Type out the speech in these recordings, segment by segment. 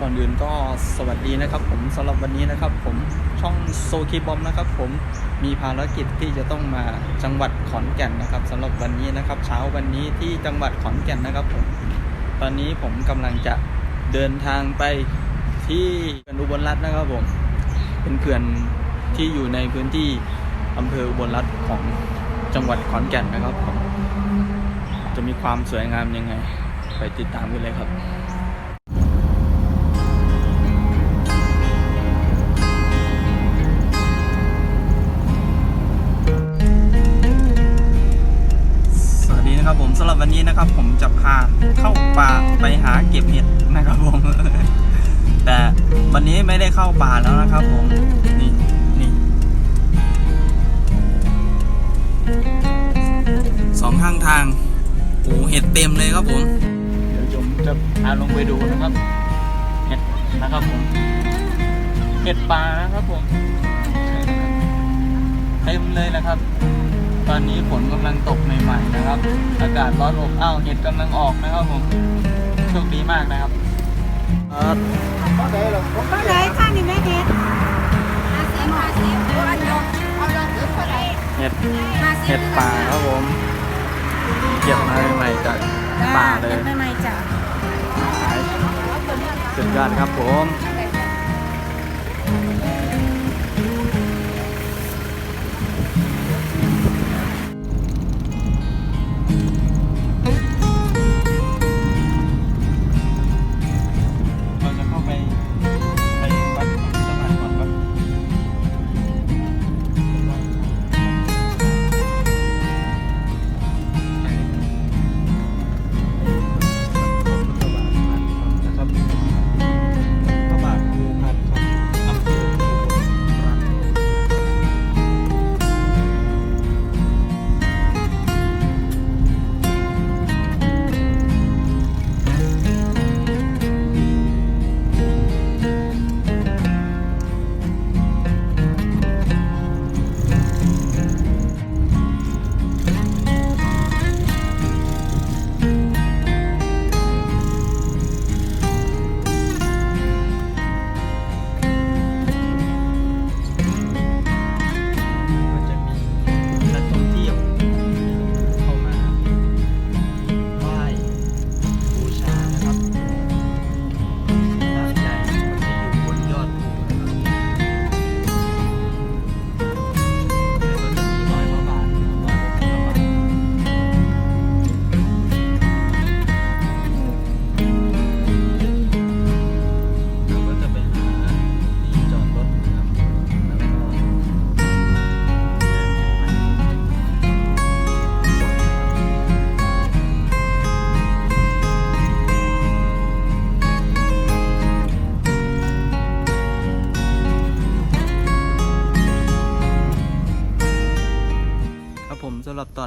ก่อนอื่นก็สวัสดีนะครับ ผมสำหรับวันนี้นะครับ ผมช่องโซคีบอมนะครับ ผมมีภารกิจที่จะต้องมาจังหวัดขอนแก่นนะครับสำหรับวันนี้นะครับ เช้าวันนี้ที่จังหวัดขอนแก่นนะครับ ผม ตอนนี้ผมกำลังจะเดินทางไปที่เขื่อนอุบลรัตน์นะครับผมเป็นเขื่อนที่อยู่ในพื้นที่อำเภออุบลรัตน์ของจังหวัดขอนแก่นนะครับผมจะมีความสวยงามยังไง ไปติดตามกันเลยครับ สำหรับวันนี้นะครับ ผมจะพาเข้าป่าไปหาเก็บเห็ดนะครับผม แต่วันนี้ไม่ได้เข้าป่าแล้วนะครับ ผมนี่นี่สองข้างทางโอ้เห็ดเต็มเลยครับผม เดี๋ยวผมจะพาลงไปดูนะครับ เห็ดนะครับผม เห็ดป่านะครับผมเต็มเลยนะครับ ตอนนี้ฝนกำลังตกใหม่ๆนะครับ อากาศร้อนอบอ้าวเห็ดกำลังออกนะครับผมโชคดีมากนะครับเอ่อก็เลยข้างนี้แม่เฮ็ดห้าสิบห้าสิบเอาอันยกเอายกขึ้นไปเลยเห็ดห้าสิบเห็ดป่าครับผมเก็บมาใหม่ๆจากป่าเลยไม่ไม่จ้ะขายสุดยอดครับผม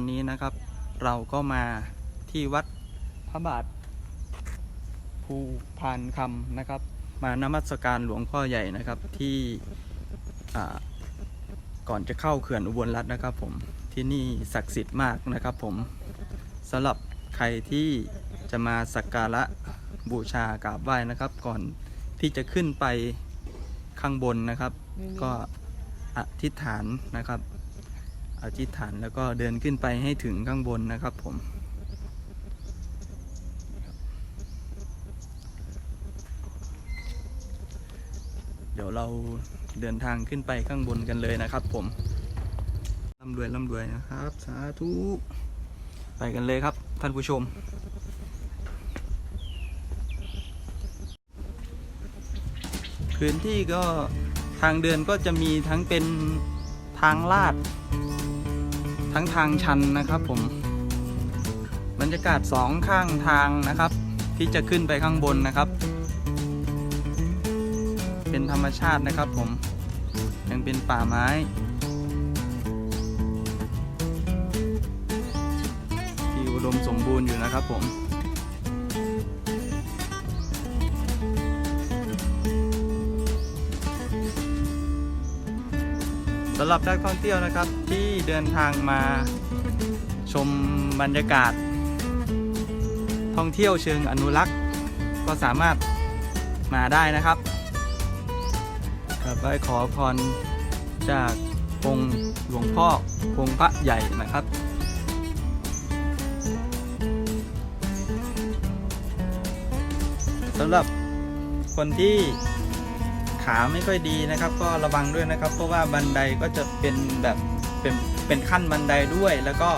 อนนี้นะครับ เราก็มาที่วัดพระบาทภูพานคำนะครับ มานมัสการหลวงพ่อใหญ่นะครับที่ก่อนจะเข้าเขื่อนอุบลรัตน์นะครับ ผมที่นี่ศักดิ์สิทธิ์มากนะครับ ผมสำหรับใครที่จะมาสักการะบูชากราบไหว้นะครับ ก่อนที่จะขึ้นไปข้างบนนะครับ ก็อธิษฐานนะครับ อธิษฐานแล้วก็เดินขึ้นไปให้ถึงข้างบนนะครับผมเดี๋ยวเราเดินทางขึ้นไปข้างบนกันเลยนะครับ ผมร่ำรวยร่ำรวยนะครับ สาธุไปกันเลยครับ ท่านผู้ชม พื้นที่ก็ทางเดินก็จะมีทั้งเป็นทางลาด ทั้งทางชันนะครับผม บรรยากาศสองข้างทางนะครับ ที่จะขึ้นไปข้างบนนะครับ เป็นธรรมชาตินะครับผมยังเป็นป่าไม้ที่อุดมสมบูรณ์อยู่นะครับผม สำหรับนักท่องเที่ยวนะครับที่เดินทางมาชมบรรยากาศ ท่องเที่ยวเชิงอนุรักษ์ ก็สามารถมาได้นะครับกราบไหว้ขอพรจากองค์หลวงพ่อองค์พระใหญ่นะครับสำหรับคนที่ ขาไม่ค่อยดีนะครับ ก็ระวังด้วยนะครับ เพราะว่าบันไดก็จะเป็นแบบเป็นเป็นขั้นบันไดด้วย แล้วก็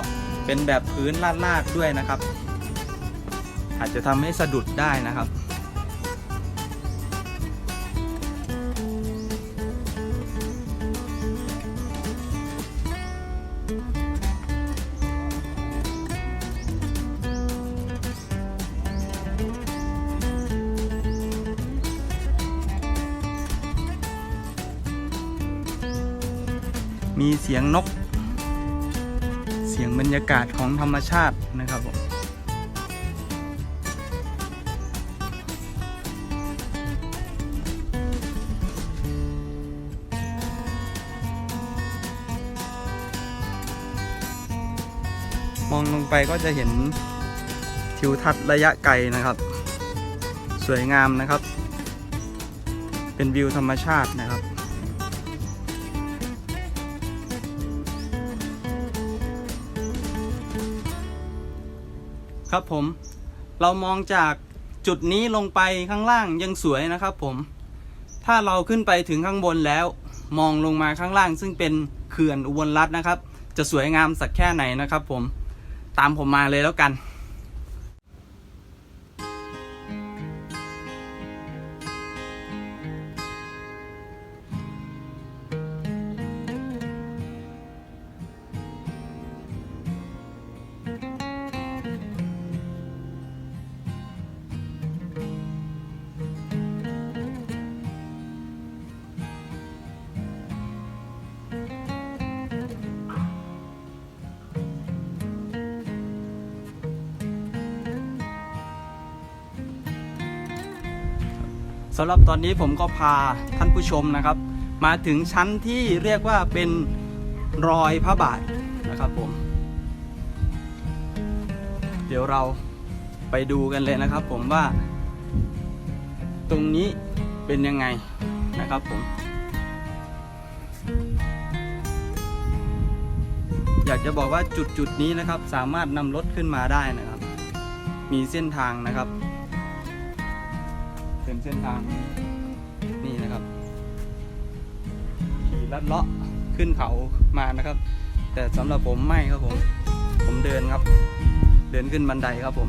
เป็นแบบพื้นลาดๆด้วยนะครับ อาจจะทำให้สะดุดได้นะครับ สียงนก เสียงบรรยากาศของธรรมชาตินะครับผมมองลงไปก็จะเห็นทิวทัศน์ระยะไกลนะครับ สวยงามนะครับ เป็นวิวธรรมชาตินะครับ ครับผม เรามองจากจุดนี้ลงไปข้างล่างยังสวยนะครับผม ถ้าเราขึ้นไปถึงข้างบนแล้ว มองลงมาข้างล่าง ซึ่งเป็นเขื่อนอุบลรัตน์นะครับ จะสวยงามสักแค่ไหนนะครับผม ตามผมมาเลยแล้วกัน สำหรับตอนนี้ผมก็พาท่านผู้ชมนะครับ มาถึงชั้นที่เรียกว่าเป็นรอยพระบาทนะครับผม เดี๋ยวเราไปดูกันเลยนะครับ ผมว่า ตรงนี้เป็นยังไงนะครับผม อยากจะบอกว่าจุดจุดนี้นะครับ สามารถนำรถขึ้นมาได้นะครับ มีเส้นทางนะครับ เส้นทางนี่นะครับขี่ลัดเลาะขึ้นเขามานะครับ แต่สำหรับผมไม่ครับผม ผมเดินครับ เดินขึ้นบันไดครับผม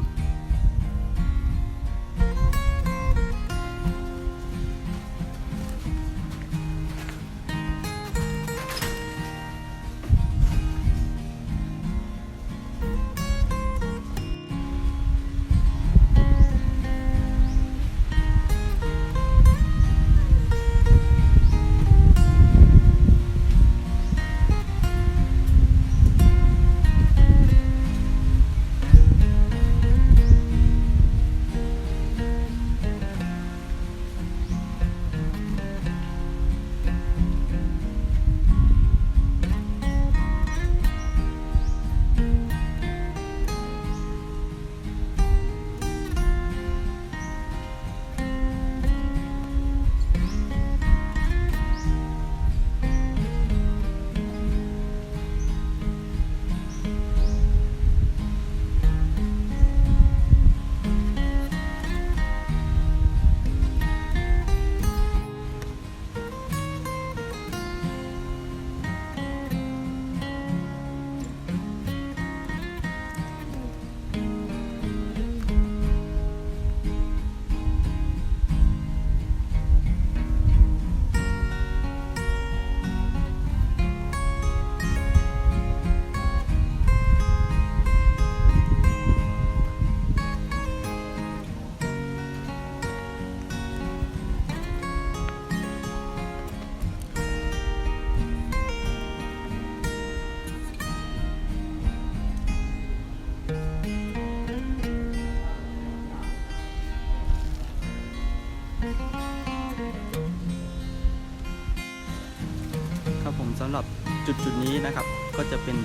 จะเป็น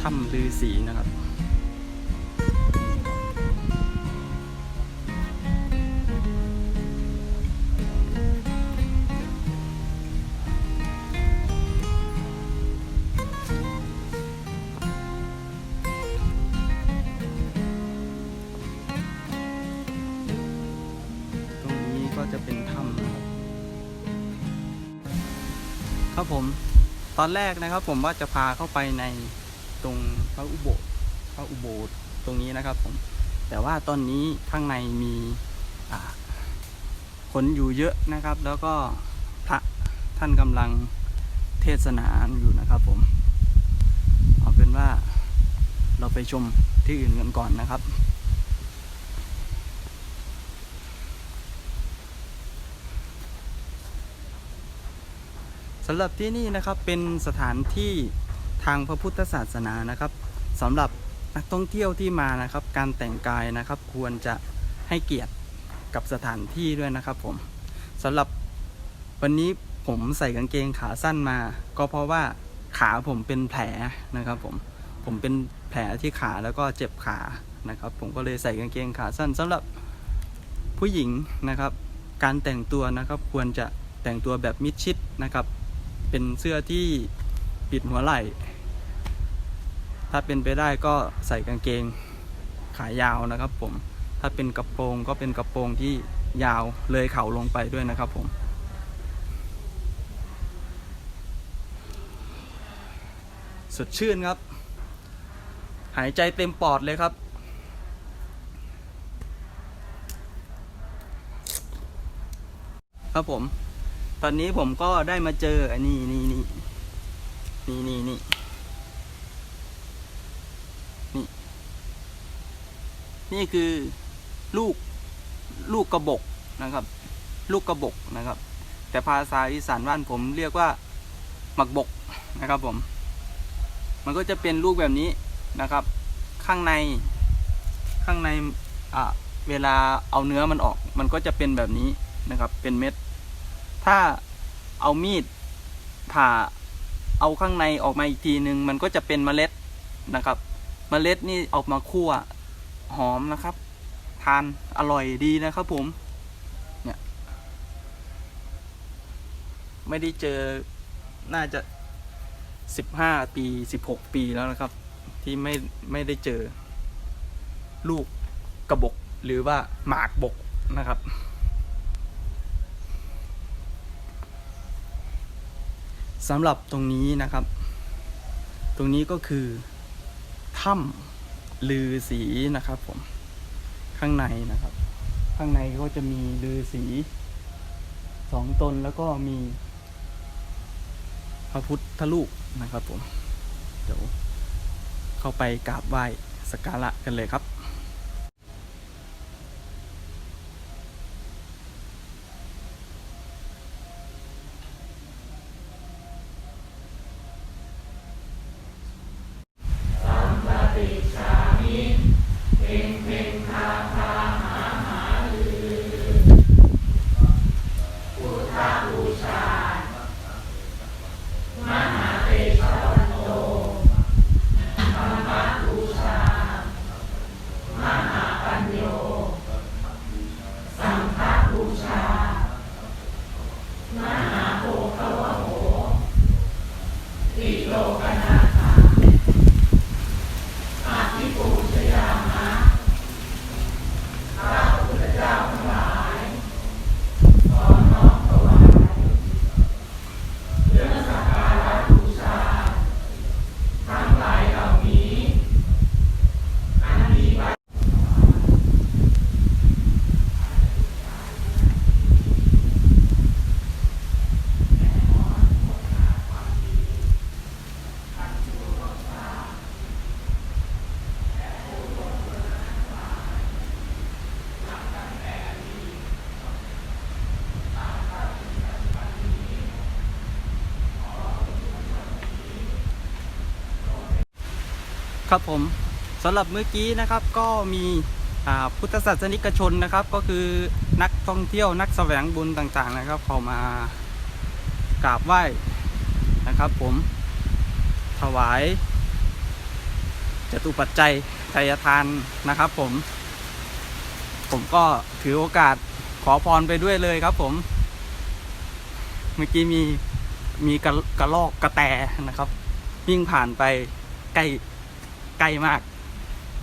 ถ้ำลือสีนะครับ็จะเป็นถ้ำครับ ครับผม ตอนแรกนะครับ ผมว่าจะพาเข้าไปในตรงพระอุโบสถพระอุโบสถตรงนี้นะครับ ผม แต่ว่าตอนนี้ข้างในมีคนอยู่เยอะนะครับ แล้วก็พระท่านกำลังเทศนาอยู่นะครับผม เอาเป็นว่าเราไปชมที่อื่นกันก่อนนะครับำหรับที่นี่นะครับเป็นสถานที่ทางพระพุทธศาสนานะครับสำหรับนักท่องเที่ยวที่มานะครับ การแต่งกายนะครับควรจะให้เกียรติกับสถานที่ด้วยนะครับผมสำหรับวันนี้ผมใส่กางเกงขาสั้นมา ก็เพราะว่าขาผมเป็นแผลนะครับผมผมเป็นแผลที่ขาแล้วก็เจ็บขานะครับ ผมก็เลยใส่กางเกงขาสั้นสำหรับผู้หญิงนะครับ การแต่งตัวนะครับควรจะแต่งตัวแบบมิดชิดนะครับ เป็นเสื้อที่ปิดหัวไหล่ ถ้าเป็นไปได้ก็ใส่กางเกงขายาวนะครับผม ถ้าเป็นกระโปรงก็เป็นกระโปรงที่ยาวเลยเข่าลงไปด้วยนะครับผม สดชื่นครับ หายใจเต็มปอดเลยครับครับผม ตอนนี้ผมก็ได้มาเจออันนี้นี่นี่นี่นี่นี่นี่ นี่คือลูกลูกกระบอกนะครับ ลูกกระบอกนะครับ แต่ภาษาอีสานบ้านผมเรียกว่าหมักบกนะครับผม มันก็จะเป็นลูกแบบนี้นะครับ ข้างในข้างในอะเวลาเอาเนื้อมันออก มันก็จะเป็นแบบนี้นะครับ เป็นเม็ด ถ้าเอามีดผ่าเอาข้างในออกมาอีกทีหนึ่งมันก็จะเป็นเมล็ดนะครับ เมล็ดนี่ออกมาคั่วหอมนะครับ ทานอร่อยดีนะครับผมเนี่ยไม่ได้เจอน่าจะสิบห้าปีสิบหกปีแล้วนะครับ ที่ไม่ไม่ได้เจอ ลูกกระบอกหรือว่าหมากบกนะครับ สำหรับตรงนี้นะครับ ตรงนี้ก็คือถ้ำลือสีนะครับผมข้างในนะครับ ข้างในก็จะมีลือสีสองตนแล้วก็มี พระพุทธรูปนะครับผม เดี๋ยวเข้าไปกราบไหว้สักการะกันเลยครับ ครับผมสำหรับเมื่อกี้นะครับก็มีพุทธศาสนิกชนนะครับ ก็คือนักท่องเที่ยวนักแสวงบุญต่างๆนะครับ เขามากราบไหว้นะครับผมถวายจตุปัจจัยไทยทานนะครับผม ผมก็ถือโอกาสขอพรไปด้วยเลยครับผม เมื่อกี้มีมีกระกระลอกกระแตนะครับ วิ่งผ่านไปใกล้ ใกล้มาก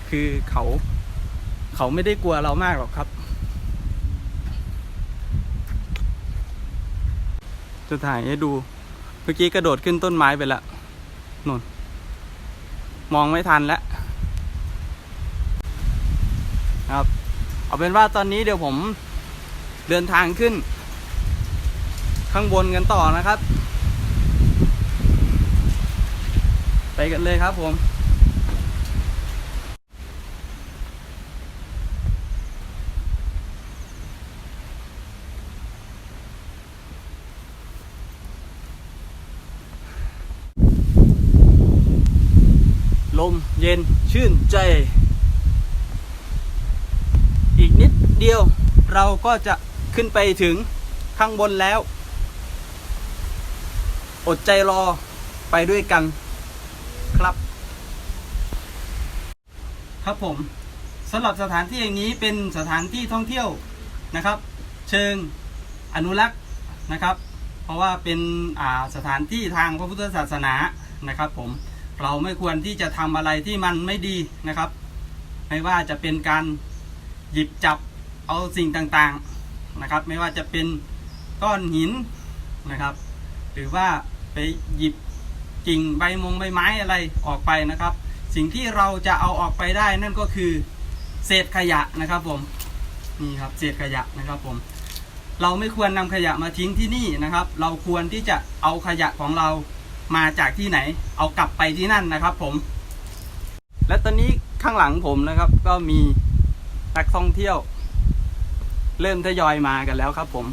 คือเขาเขาไม่ได้กลัวเรามากหรอกครับ จะถ่ายให้ดู เมื่อกี้กระโดดขึ้นต้นไม้ไปล้วนู่นมองไม่ทันแล้วครับ เอาเป็นว่าตอนนี้เดี๋ยวผมเดินทางขึ้น ข้างบนกันต่อนะครับ ไปกันเลยครับผม ลมเย็น ชื่นใจ อีกนิดเดียวเราก็จะขึ้นไปถึงข้างบนแล้ว อดใจรอไปด้วยกันครับ ครับผมสำหรับสถานที่อย่างนี้เป็นสถานที่ท่องเที่ยวนะครับ เชิงอนุรักษ์นะครับ เพราะว่าเป็นสถานที่ทางพระพุทธศาสนานะครับผม เราไม่ควรที่จะทำอะไรที่มันไม่ดีนะครับ ไม่ว่าจะเป็นการหยิบจับเอาสิ่งต่างๆนะครับ ไม่ว่าจะเป็นก้อนหินนะครับ หรือว่าไปหยิบกิ่งใบมงใบไม้อะไรออกไปนะครับ สิ่งที่เราจะเอาออกไปได้นั่นก็คือเศษขยะนะครับผมนี่ครับเศษขยะนะครับผม เราไม่ควรนำขยะมาทิ้งที่นี่นะครับ เราควรที่จะเอาขยะของเรา มาจากที่ไหน เอากลับไปที่นั่นนะครับ ผม และตอนนี้ข้างหลังผมนะครับ ก็มีนักท่องเที่ยว เริ่มทยอยมากันแล้วครับผม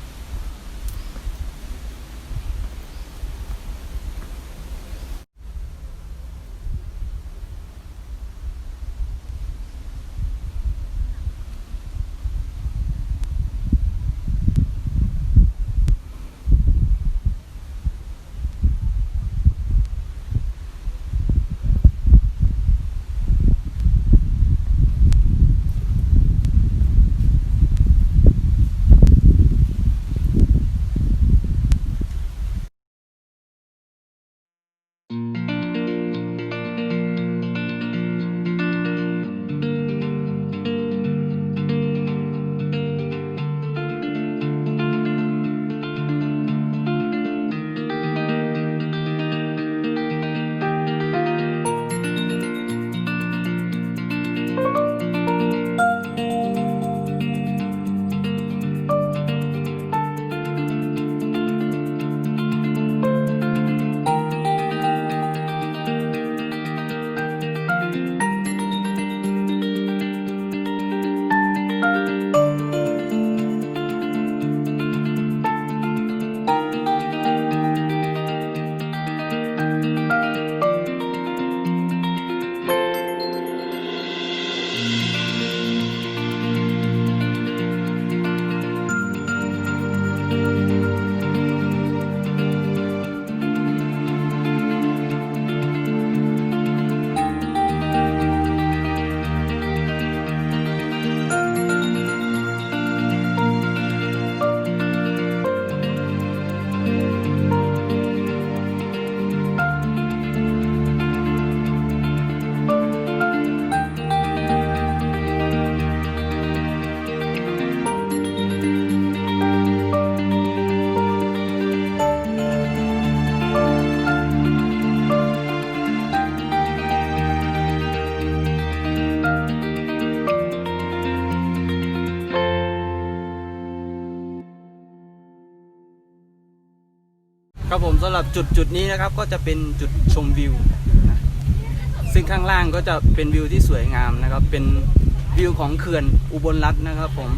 หรับจุดจุดนี้นะครับก็จะเป็นจุดชมวิวนะซึ่งข้างล่างก็จะเป็นวิวที่สวยงามนะครับ เป็นวิวของเขื่อนอุบลรัตน์นะครับ ผม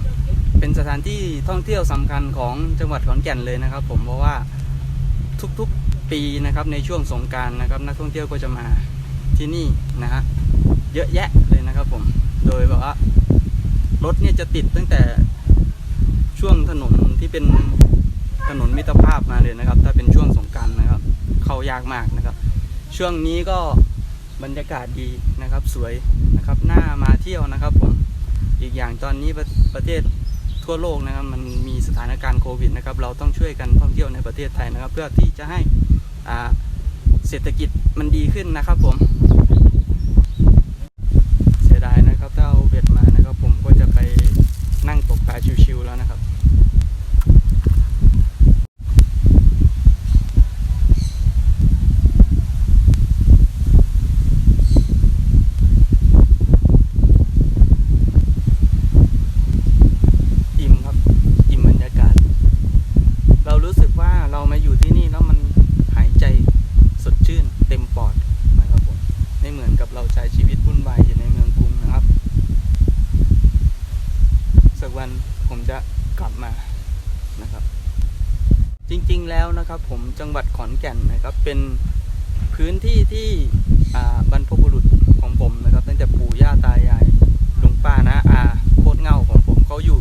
เป็นสถานที่ท่องเที่ยวสำคัญของจังหวัดขอนแก่นเลยนะครับ ผมเพราะว่าทุกๆปีนะครับในช่วงสงการนะครับ นักท่องเที่ยวก็จะมาที่นี่นะฮะเยอะแยะเลยนะครับผมโดยแบบว่ารถเนี่ยจะติดตั้งแต่ช่วงถนนที่เป็นถนนมิตรภาพมาเลยนะครับ ถ้าเป็นช่วงสง เข้ายากมากนะครับ ช่วงนี้ก็บรรยากาศดีนะครับสวยนะครับน่ามาเที่ยวนะครับผมอีกอย่างตอนนี้ประประเทศทั่วโลกนะครับมันมีสถานการณ์โควิดนะครับเราต้องช่วยกันท่องเที่ยวในประเทศไทยนะครับ เพื่อที่จะให้เศรษฐกิจมันดีขึ้นนะครับผม เสียดายนะครับ ถ้าเอาเบ็ดมานะครับ ผมก็จะไปนั่งตกปลาชิวๆแล้วนะครับ นะครับ จริง ๆแล้วนะครับ ผมจังหวัดขอนแก่นนะครับ เป็นพื้นที่ที่บรรพบุรุษของผมนะครับ ตั้งแต่ปู่ย่าตายายลุงป้านะอาโคตรเง่าของผมเขาอยู่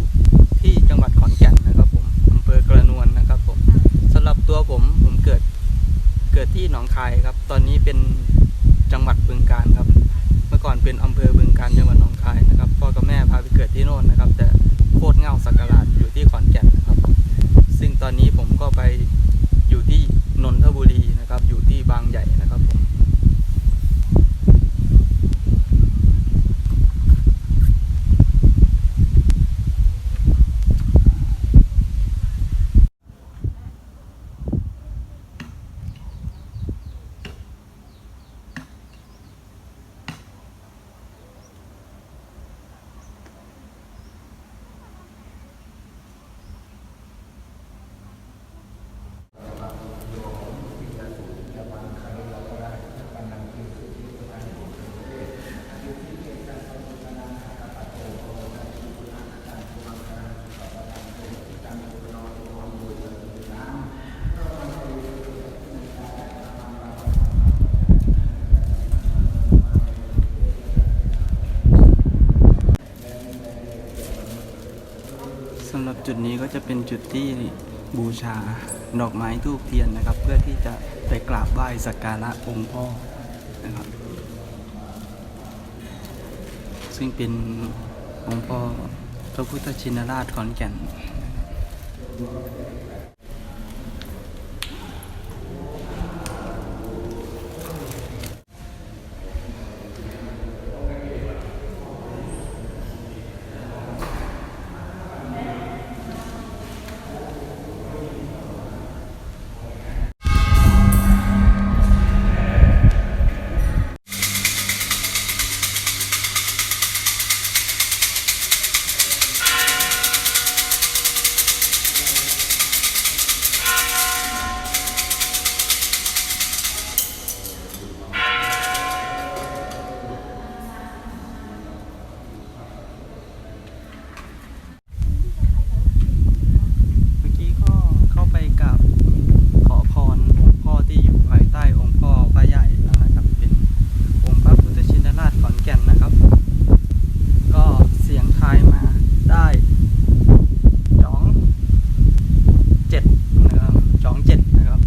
ที่จังหวัดขอนแก่นนะครับ ผมอำเภอกระนวนนะครับ ผมสำหรับตัวผมผมเกิดเกิดที่หนองคายครับ ตอนนี้เป็นจังหวัดบึงกาฬครับ เมื่อก่อนเป็นอำเภอบึงกาฬจังหวัดหนองคายนะครับพ่อกับแม่พาไปเกิดที่โน่นนะครับ แต่โคตรเง่าสักการะอยู่ที่ขอนแก่นนะครับ ซึ่งตอนนี้ผมก็ไปอยู่ที่นนทบุรีนะครับ อยู่ที่บางใหญ่นะครับผม สำหรับ จุดนี้ก็จะเป็นจุดที่บูชาดอกไม้ทูบเทียนนะครับ เพื่อที่จะไปกราบไหว้สักการะองค์พ่อนะครับ ซึ่งเป็นองค์พ่อพระพุทธชินราชขอนแก่น เมื่อกี้ก็เข้าไปกับขอพรองค์พ่อที่อยู่ภายใต้องค์พ่อพระใหญ่นะครับ เป็นองค์พระพุทธชินราชขอนแก่นนะครับ ก็เสียงทายมาได้สองเจ็ดนะครับสองเจ็ดนะครับ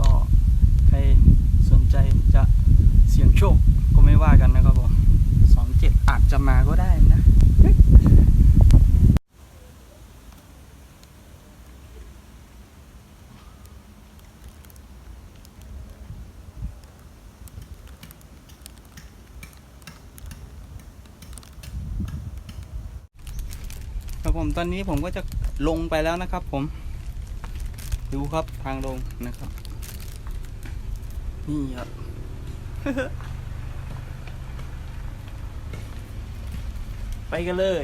ก็ใครสนใจจะเสี่ยงโชคก็ไม่ว่ากันนะครับผมสองเจ็ดอาจจะมาก็ได้นะ ครับผม ตอนนี้ผมก็จะลงไปแล้วนะครับ ผม ดูครับทางลงนะครับ นี่ครับไปกันเลย